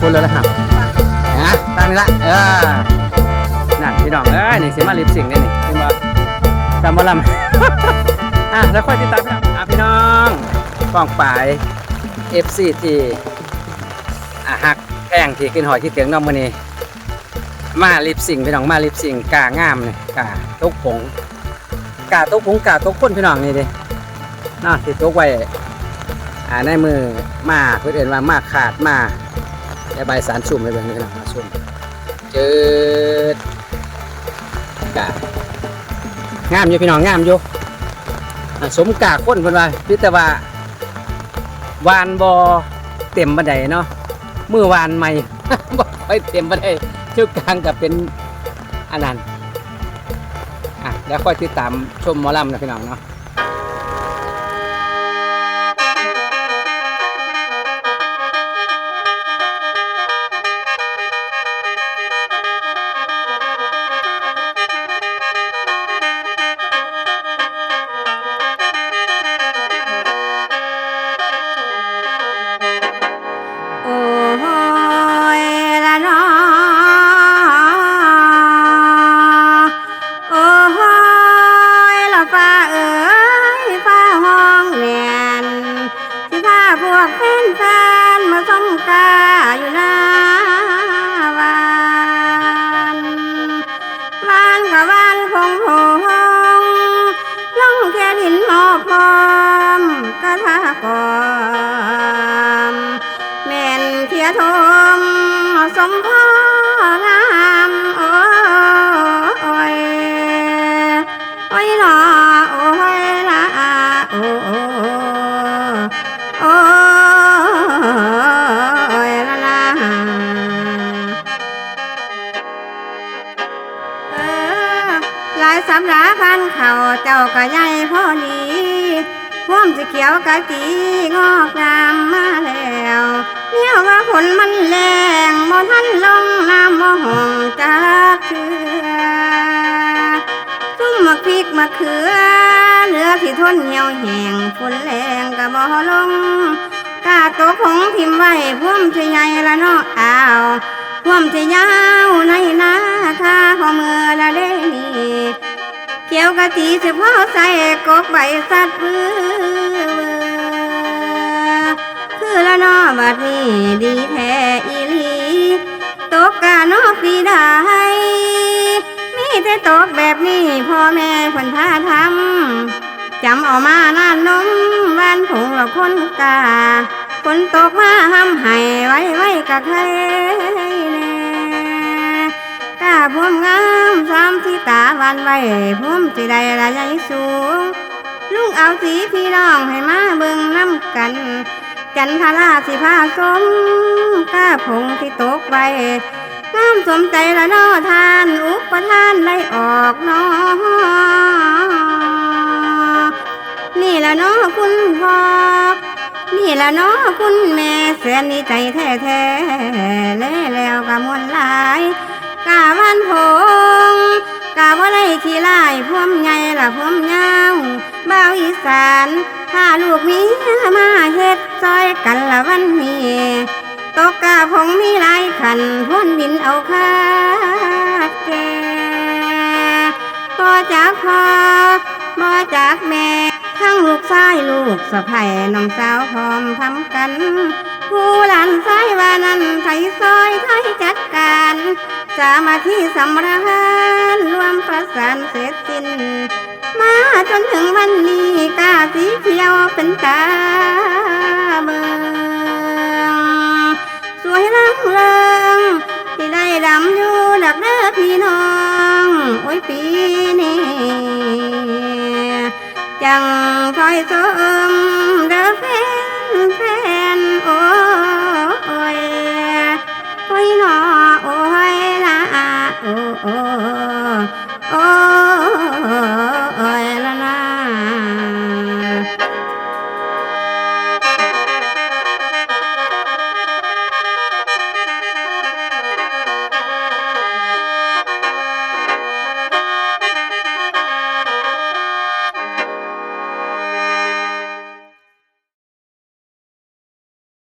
พูดเลยนะครับนะตั้งนี่ละเออนั่นพี่น้องเอ้ยนี่สิมาลิปสิงเนี่ยนี่เห็นบ่จำบ่ลำอะแล้วค่อยติดตามพี่น้องอะพี่น้องกองปลาย FC ที่อะหักแพงที่กินหอยที่เตียงน้องมือนี้มาลิปสิงพี่น้องมาลิปสิงกางามเลยกาตกผงกาตกผงกาตกคนพี่น้องนี่ดิน่าติดตกไว้อ่าในมือมาเพื่อเอนว่ามาขาดมา ไอ้ใบสารชุ่มเลยแบบนี้พี่น้องมาชุ่มเจอกางามอยู่พี่น้องงามอยู่สมกาคนเพิ่นว่าพี่แต่ว่าวานบอเต็มบันไดเนาะมือวานใหม่บ่ไปเต็มบันไดชื่อกลางกับเป็นอันนั้นอะแล้วค่อยติดตามชมหมอลำนะพี่น้องเนาะ บ้านกับบ้านพงพงล่องแค่ดินหมอพร้อมกระทะกอมแม่นเทียทมสมพ่องา หลายสำราพันเข่าเจ้าก็ใหญ่พอดีพ่วมสีเขียวกะกีงอกงามมาแล้วเนี่ยว่าฝนมันแรงบ่ทันลงน้ำบ่ห้องจากเชือซุ่มมักพริกมะเขือเหลือที่ทนเหี่ยวแห้งฝนแรงกะบ่ลงกาตกผงทิมไว้พ่วมจะใหญ่ละเนาะอ้าวพ่วมจะยาวในนา คาพอมือละเด้นี่เกี่ยวกะทิเฉพาะใส่กกใบสัตว์มือคือละนอบัดนี้ดีแท้อีหลีตกกะนอกดีได้มีแต่ตกแบบนี้พ่อแม่คนพาทำจำเอามาน้านนมบ้านผงละคนกาฝนตกมาห้ำให้ไว้ไว้กะใคร มที่ตาวันไว้พวมสิได้ละใหญ่สูงลุงเอาสีพี่น้องให้มาเบิ่งน้ำกัน จันทราสิพาสมกาผงที่ตกไว้งามสมใจละนอทาน อุปทานได้ออกนอนี่ละนอคุณพ่อนี่ละเน้อคุณแม่แสนดีใจแท้แท้ๆแล้วแล้วกะมวนหลายกาวันพง กาว่าไรขี้ไลายพวมใหญ่ะพวมยาวบ่าวอีสานพาลูกมีมาเฮ็ดซอยกันละวันนี้ตกกาพงมีหลายขันพ้นดินเอาคาแก่พ่อจากพ่อบ่จากแม่ทั้งลูกชายลูกสะใภ้น้องสาวพร้อมทำกัน ผู้หลานชายว่านั้นไทยซอยไทยจัดการ สามาที่สำราญรวมประสานเสร็จสิ้น มาจนถึงวันนี้กาสีเขียวเป็นตาเบิงสวยลังเลิงที่ได้ดำอยู่ดักเด้อพี่น้อง โอ้ยปีนี้จังคอยสม